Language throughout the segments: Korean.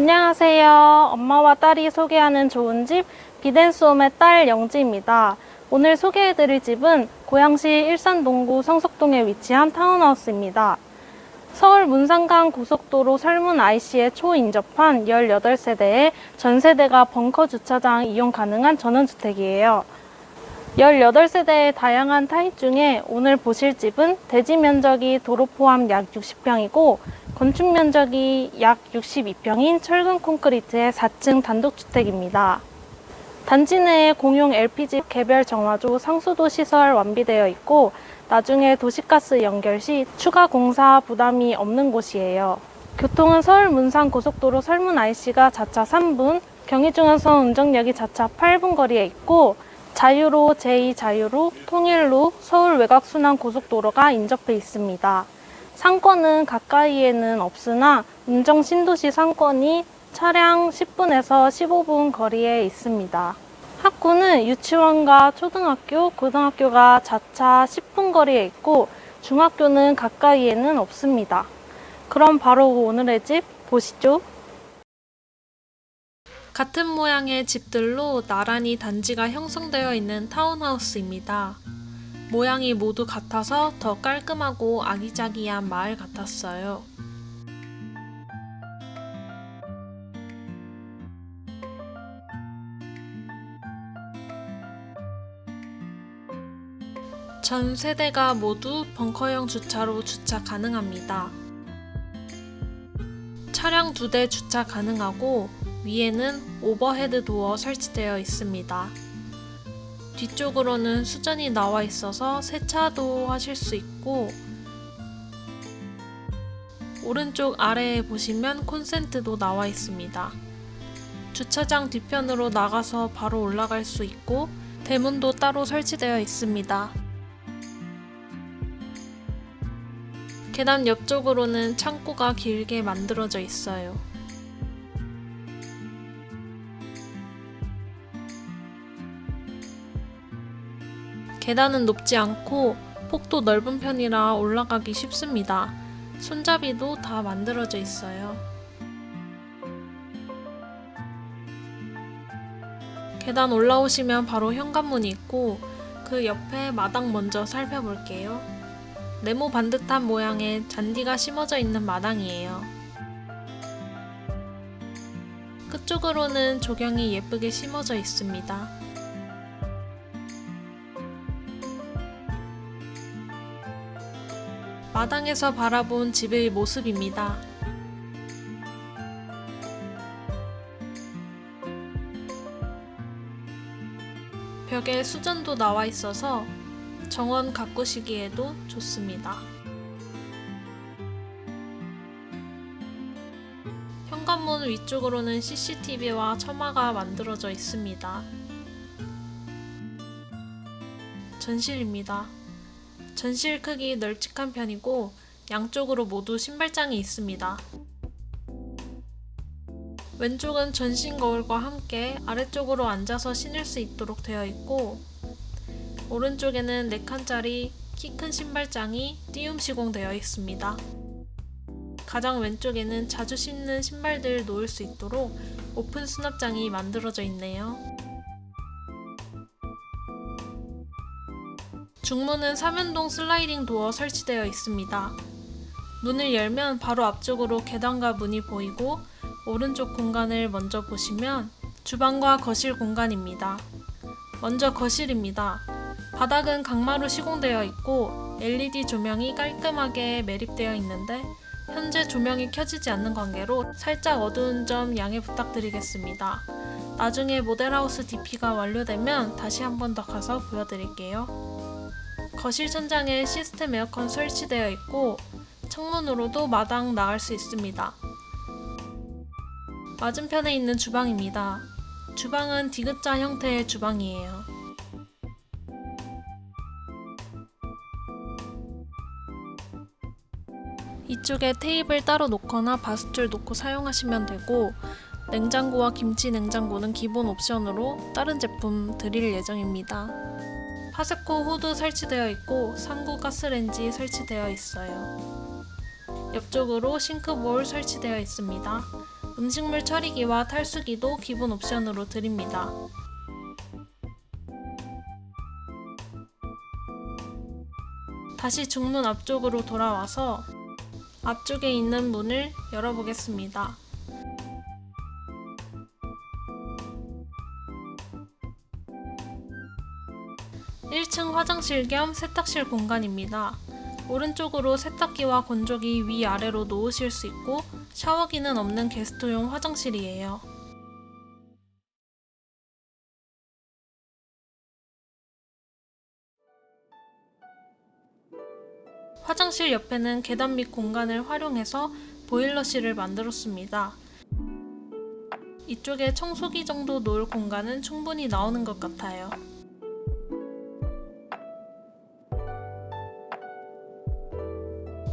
안녕하세요. 엄마와 딸이 소개하는 좋은 집 비덴수홈의 딸 영지입니다. 오늘 소개해드릴 집은 고양시 일산동구 성석동에 위치한 타운하우스입니다. 서울 문상강 고속도로 설문 IC에 초인접한 18세대에 전세대가 벙커 주차장 이용 가능한 전원주택이에요. 18세대의 다양한 타입 중에 오늘 보실 집은 대지 면적이 도로 포함 약 60평이고 건축 면적이 약 62평인 철근 콘크리트의 4층 단독주택입니다. 단지 내에 공용 LPG 개별 정화조 상수도 시설 완비되어 있고 나중에 도시가스 연결 시 추가 공사 부담이 없는 곳이에요. 교통은 서울 문산 고속도로 설문 IC가 자차 3분, 경의중앙선 운정역이 자차 8분 거리에 있고 자유로 제2 자유로 통일로 서울 외곽순환 고속도로가 인접해 있습니다. 상권은 가까이에는 없으나 운정 신도시 상권이 차량 10분에서 15분 거리에 있습니다. 학구는 유치원과 초등학교, 고등학교가 자차 10분 거리에 있고 중학교는 가까이에는 없습니다. 그럼 바로 오늘의 집 보시죠. 같은 모양의 집들로 나란히 단지가 형성되어 있는 타운하우스입니다. 모양이 모두 같아서 더 깔끔하고 아기자기한 마을 같았어요. 전 세대가 모두 벙커형 주차로 주차 가능합니다. 차량 두 대 주차 가능하고 위에는 오버헤드 도어 설치되어 있습니다. 뒤쪽으로는 수전이 나와 있어서 세차도 하실 수 있고 오른쪽 아래에 보시면 콘센트도 나와 있습니다. 주차장 뒤편으로 나가서 바로 올라갈 수 있고 대문도 따로 설치되어 있습니다. 계단 옆쪽으로는 창고가 길게 만들어져 있어요. 계단은 높지 않고 폭도 넓은 편이라 올라가기 쉽습니다. 손잡이도 다 만들어져 있어요. 계단 올라오시면 바로 현관문이 있고 그 옆에 마당 먼저 살펴볼게요. 네모 반듯한 모양의 잔디가 심어져 있는 마당이에요. 끝쪽으로는 조경이 예쁘게 심어져 있습니다. 마당에서 바라본 집의 모습입니다. 벽에 수전도 나와 있어서 정원 가꾸시기에도 좋습니다. 현관문 위쪽으로는 CCTV와 처마가 만들어져 있습니다. 전실입니다. 전실 크기 널찍한 편이고 양쪽으로 모두 신발장이 있습니다. 왼쪽은 전신 거울과 함께 아래쪽으로 앉아서 신을 수 있도록 되어 있고 오른쪽에는 4칸짜리 키 큰 신발장이 띄움 시공되어 있습니다. 가장 왼쪽에는 자주 신는 신발들 놓을 수 있도록 오픈 수납장이 만들어져 있네요. 중문은 삼연동 슬라이딩 도어 설치되어 있습니다. 문을 열면 바로 앞쪽으로 계단과 문이 보이고 오른쪽 공간을 먼저 보시면 주방과 거실 공간입니다. 먼저 거실입니다. 바닥은 강마루 시공되어 있고 LED 조명이 깔끔하게 매립되어 있는데 현재 조명이 켜지지 않는 관계로 살짝 어두운 점 양해 부탁드리겠습니다. 나중에 모델하우스 DP가 완료되면 다시 한 번 더 가서 보여드릴게요. 거실 천장에 시스템 에어컨 설치되어 있고 창문으로도 마당 나갈 수 있습니다. 맞은편에 있는 주방입니다. 주방은 디귿자 형태의 주방이에요. 이쪽에 테이블 따로 놓거나 바스줄 놓고 사용하시면 되고 냉장고와 김치 냉장고는 기본 옵션으로 다른 제품 드릴 예정입니다. 파세코 후드 설치되어 있고 상구 가스렌지 설치되어 있어요. 옆쪽으로 싱크볼 설치되어 있습니다. 음식물 처리기와 탈수기도 기본 옵션으로 드립니다. 다시 중문 앞쪽으로 돌아와서 앞쪽에 있는 문을 열어보겠습니다. 1층 화장실 겸 세탁실 공간입니다. 오른쪽으로 세탁기와 건조기 위아래로 놓으실 수 있고 샤워기는 없는 게스트용 화장실이에요. 화장실 옆에는 계단 및 공간을 활용해서 보일러실을 만들었습니다. 이쪽에 청소기 정도 놓을 공간은 충분히 나오는 것 같아요.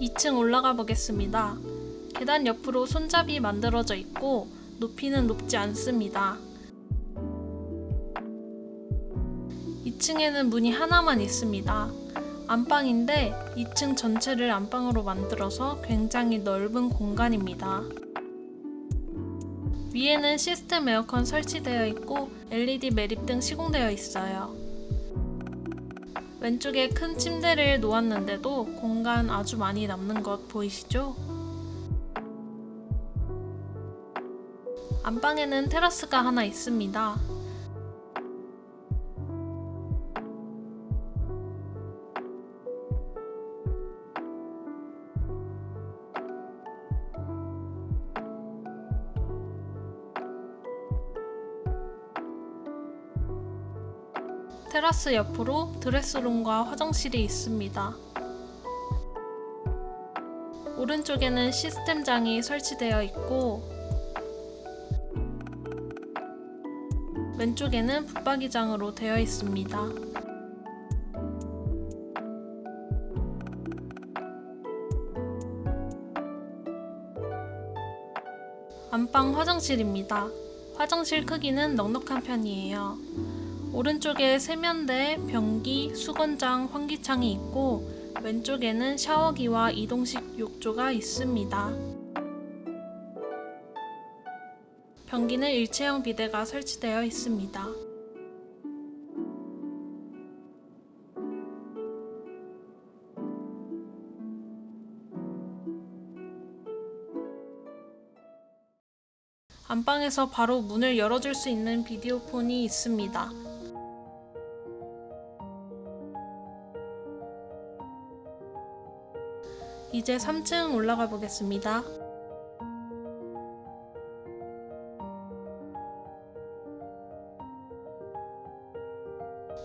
2층 올라가 보겠습니다. 계단 옆으로 손잡이 만들어져 있고 높이는 높지 않습니다. 2층에는 문이 하나만 있습니다. 안방인데 2층 전체를 안방으로 만들어서 굉장히 넓은 공간입니다. 위에는 시스템 에어컨 설치되어 있고 LED 매립 등 시공되어 있어요. 왼쪽에 큰 침대를 놓았는데도 공간 아주 많이 남는 것 보이시죠? 안방에는 테라스가 하나 있습니다. 테라스 옆으로 드레스룸과 화장실이 있습니다. 오른쪽에는 시스템장이 설치되어 있고 왼쪽에는 붙박이장으로 되어 있습니다. 안방 화장실입니다. 화장실 크기는 넉넉한 편이에요. 오른쪽에 세면대, 변기, 수건장, 환기창이 있고 왼쪽에는 샤워기와 이동식 욕조가 있습니다. 변기는 일체형 비데가 설치되어 있습니다. 안방에서 바로 문을 열어줄 수 있는 비디오 폰이 있습니다. 이제 3층 올라가 보겠습니다.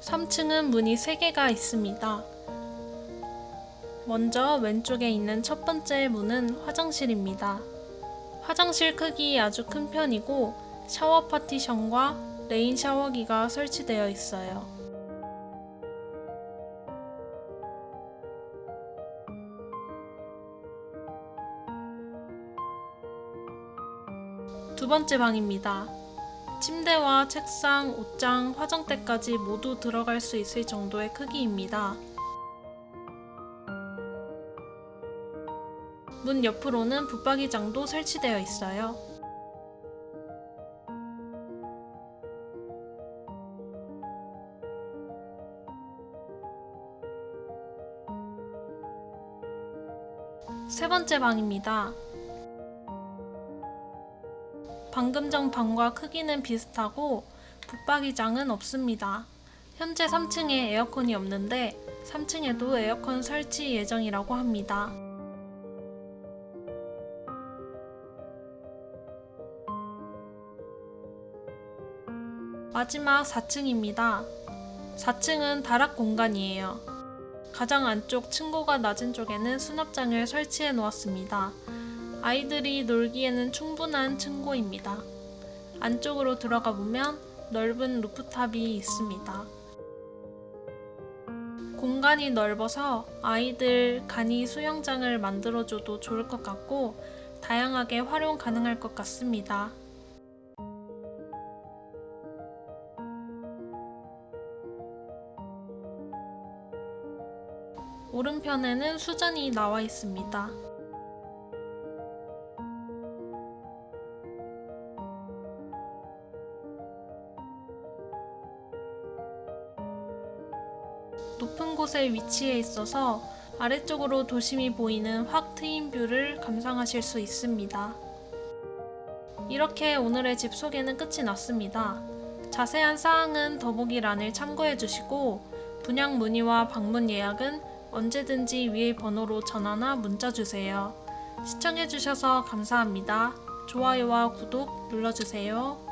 3층은 문이 3개가 있습니다. 먼저 왼쪽에 있는 첫 번째 문은 화장실입니다. 화장실 크기 아주 큰 편이고 샤워 파티션과 레인 샤워기가 설치되어 있어요. 번째 방입니다. 침대와 책상, 옷장, 화장대까지 모두 들어갈 수 있을 정도의 크기입니다. 문 옆으로는 붙박이장도 설치되어 있어요. 세 번째 방입니다. 방금 전 방과 크기는 비슷하고 붙박이장은 없습니다. 현재 3층에 에어컨이 없는데 3층에도 에어컨 설치 예정이라고 합니다. 마지막 4층입니다. 4층은 다락 공간이에요. 가장 안쪽 층고가 낮은 쪽에는 수납장을 설치해 놓았습니다. 아이들이 놀기에는 충분한 층고입니다. 안쪽으로 들어가 보면 넓은 루프탑이 있습니다. 공간이 넓어서 아이들 간이 수영장을 만들어줘도 좋을 것 같고 다양하게 활용 가능할 것 같습니다. 오른편에는 수전이 나와 있습니다. 높은 곳에 위치해 있어서 아래쪽으로 도심이 보이는 확 트인 뷰를 감상하실 수 있습니다. 이렇게 오늘의 집 소개는 끝이 났습니다. 자세한 사항은 더보기란을 참고해 주시고 분양 문의와 방문 예약은 언제든지 위의 번호로 전화나 문자 주세요. 시청해 주셔서 감사합니다. 좋아요와 구독 눌러주세요.